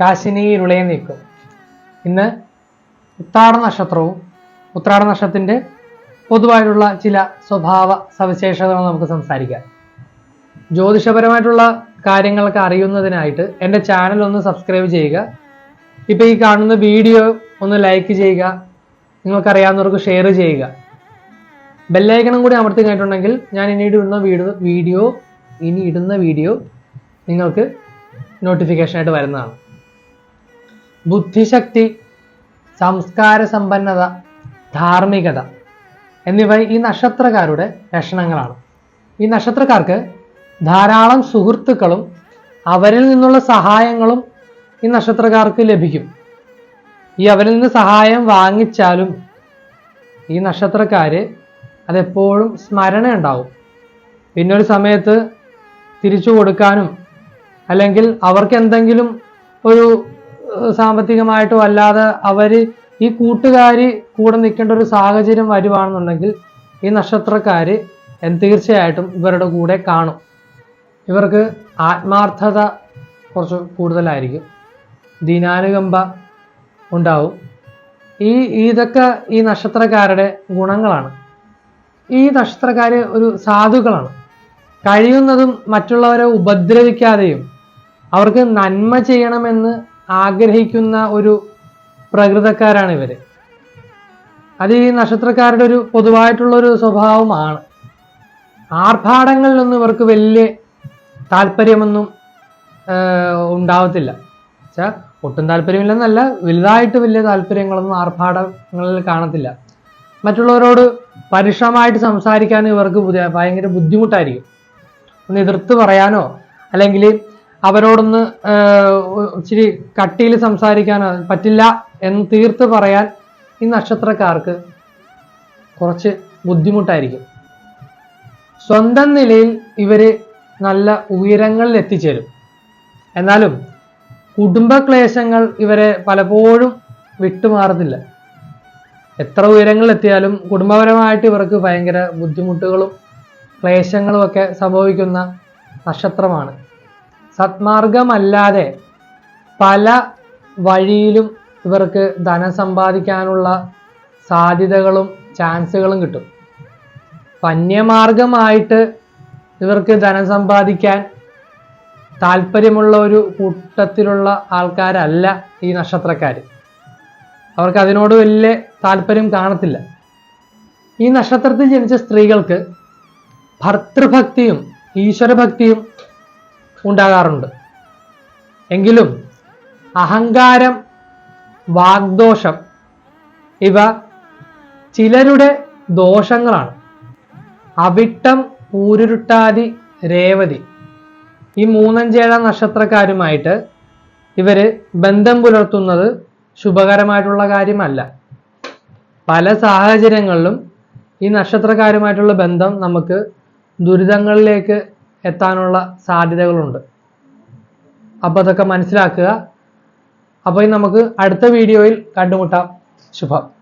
കാശിനിയിലുളയെ നീക്കും. ഇന്ന് ഉത്താട നക്ഷത്രവും ഉത്രാട നക്ഷത്രത്തിന്റെ പൊതുവായിട്ടുള്ള ചില സ്വഭാവ സവിശേഷതകൾ നമുക്ക് സംസാരിക്കാം. ജ്യോതിഷപരമായിട്ടുള്ള കാര്യങ്ങളൊക്കെ അറിയുന്നതിനായിട്ട് എന്റെ ചാനൽ ഒന്ന് സബ്സ്ക്രൈബ് ചെയ്യുക. ഇപ്പൊ ഈ കാണുന്ന വീഡിയോ ഒന്ന് ലൈക്ക് ചെയ്യുക. നിങ്ങൾക്കറിയാവുന്നവർക്ക് ഷെയർ ചെയ്യുക. ബെല്ലൈക്കണം കൂടി അമർത്തി കഴിഞ്ഞിട്ടുണ്ടെങ്കിൽ ഞാൻ ഇനി ഇടുന്ന വീഡിയോ വീഡിയോ ഇനി ഇടുന്ന വീഡിയോ നിങ്ങൾക്ക് നോട്ടിഫിക്കേഷനായിട്ട് വരുന്നതാണ്. ബുദ്ധിശക്തി സംസ്കാര സമ്പന്നത ധാർമ്മികത എന്നിവ ഈ നക്ഷത്രക്കാരുടെ ലക്ഷണങ്ങളാണ്. ഈ നക്ഷത്രക്കാർക്ക് ധാരാളം സുഹൃത്തുക്കളും അവരിൽ നിന്നുള്ള സഹായങ്ങളും ഈ നക്ഷത്രക്കാർക്ക് ലഭിക്കും. ഈ അവരിൽ നിന്ന് സഹായം വാങ്ങിച്ചാലും ഈ നക്ഷത്രക്കാര് അതെപ്പോഴും സ്മരണ ഉണ്ടാവും പിന്നെ ഒരു സമയത്ത് തിരിച്ചു കൊടുക്കാനും അല്ലെങ്കിൽ അവർക്ക് എന്തെങ്കിലും ഒരു സാമ്പത്തികമായിട്ടോ അല്ലാതെ അവർ ഈ കൂട്ടുകാരി കൂടെ നിൽക്കേണ്ട ഒരു സാഹചര്യം വരുവാണെന്നുണ്ടെങ്കിൽ ഈ നക്ഷത്രക്കാര് എന്ത് തീർച്ചയായിട്ടും ഇവരുടെ കൂടെ കാണും. ഇവർക്ക് ആത്മാർത്ഥത കുറച്ച് കൂടുതലായിരിക്കും. ദീനാനുകമ്പ ഉണ്ടാവും. ഈ ഇതൊക്കെ ഈ നക്ഷത്രക്കാരുടെ ഗുണങ്ങളാണ്. ഈ നക്ഷത്രക്കാർ ഒരു സാധുക്കളാണ്. കഴിയുന്നതും മറ്റുള്ളവരെ ഉപദ്രവിക്കാതെയും അവർക്ക് നന്മ ചെയ്യണമെന്ന് ആഗ്രഹിക്കുന്ന ഒരു പ്രകൃതക്കാരാണ് ഇവർ. അത് ഈ നക്ഷത്രക്കാരുടെ ഒരു പൊതുവായിട്ടുള്ള ഒരു സ്വഭാവമാണ് ആർഭാടങ്ങളിലൊന്നും ഇവർക്ക് വലിയ താല്പര്യമൊന്നും ഉണ്ടാവത്തില്ല. വെച്ചാൽ ഒട്ടും താല്പര്യമില്ലെന്നല്ല വലുതായിട്ട് വലിയ താല്പര്യങ്ങളൊന്നും ആർഭാടങ്ങളിൽ കാണത്തില്ല. മറ്റുള്ളവരോട് പരുഷമായിട്ട് സംസാരിക്കാൻ ഇവർക്ക് ഭയങ്കര ബുദ്ധിമുട്ടായിരിക്കും. ഒന്ന് എതിർത്ത് പറയാനോ അല്ലെങ്കിൽ അവരോടൊന്ന് ഇച്ചിരി കട്ടിയിൽ സംസാരിക്കാൻ പറ്റില്ല എന്ന് തീർത്ത് പറയാൻ ഈ നക്ഷത്രക്കാർക്ക് കുറച്ച് ബുദ്ധിമുട്ടായിരിക്കും. സ്വന്തം നിലയിൽ ഇവർ നല്ല ഉയരങ്ങളിൽ എത്തിച്ചേരും. എന്നാലും കുടുംബക്ലേശങ്ങൾ ഇവരെ പലപ്പോഴും വിട്ടുമാറുന്നില്ല. എത്ര ഉയരങ്ങളിൽ എത്തിയാലും കുടുംബപരമായിട്ട് ഇവർക്ക് ഭയങ്കര ബുദ്ധിമുട്ടുകളും ക്ലേശങ്ങളും ഒക്കെ സംഭവിക്കുന്ന നക്ഷത്രമാണ്. സത്മാർഗമല്ലാതെ പല വഴിയിലും ഇവർക്ക് ധനം സമ്പാദിക്കാനുള്ള സാധ്യതകളും ചാൻസുകളും കിട്ടും. പന്യമാർഗമായിട്ട് ഇവർക്ക് ധനം സമ്പാദിക്കാൻ താല്പര്യമുള്ള ഒരു കൂട്ടത്തിലുള്ള ആൾക്കാരല്ല ഈ നക്ഷത്രക്കാർ അവർക്ക് അതിനോട് വലിയ താല്പര്യം കാണത്തില്ല. ഈ നക്ഷത്രത്തിൽ ജനിച്ച സ്ത്രീകൾക്ക് ഭർത്തൃഭക്തിയും ഈശ്വരഭക്തിയും ഉണ്ടാകാറുണ്ട്. എങ്കിലും അഹങ്കാരം വാഗ്ദോഷം ഇവ ചിലരുടെ ദോഷങ്ങളാണ്. അവിട്ടം ഊരുരുട്ടാതി രേവതി ഈ മൂന്നഞ്ചേഴാം നക്ഷത്രക്കാരുമായിട്ട് ഇവർ ബന്ധം പുലർത്തുന്നത് ശുഭകരമായിട്ടുള്ള കാര്യമല്ല. പല സാഹചര്യങ്ങളിലും ഈ നക്ഷത്രക്കാരുമായിട്ടുള്ള ബന്ധം നമുക്ക് ദുരിതങ്ങളിലേക്ക് എത്താനുള്ള സാധ്യതകളുണ്ട്. അപ്പോൾ അതൊക്കെ മനസ്സിലാക്കുക. അപ്പോൾ നമുക്ക് അടുത്ത വീഡിയോയിൽ കണ്ടുമുട്ടാം. ശുഭം.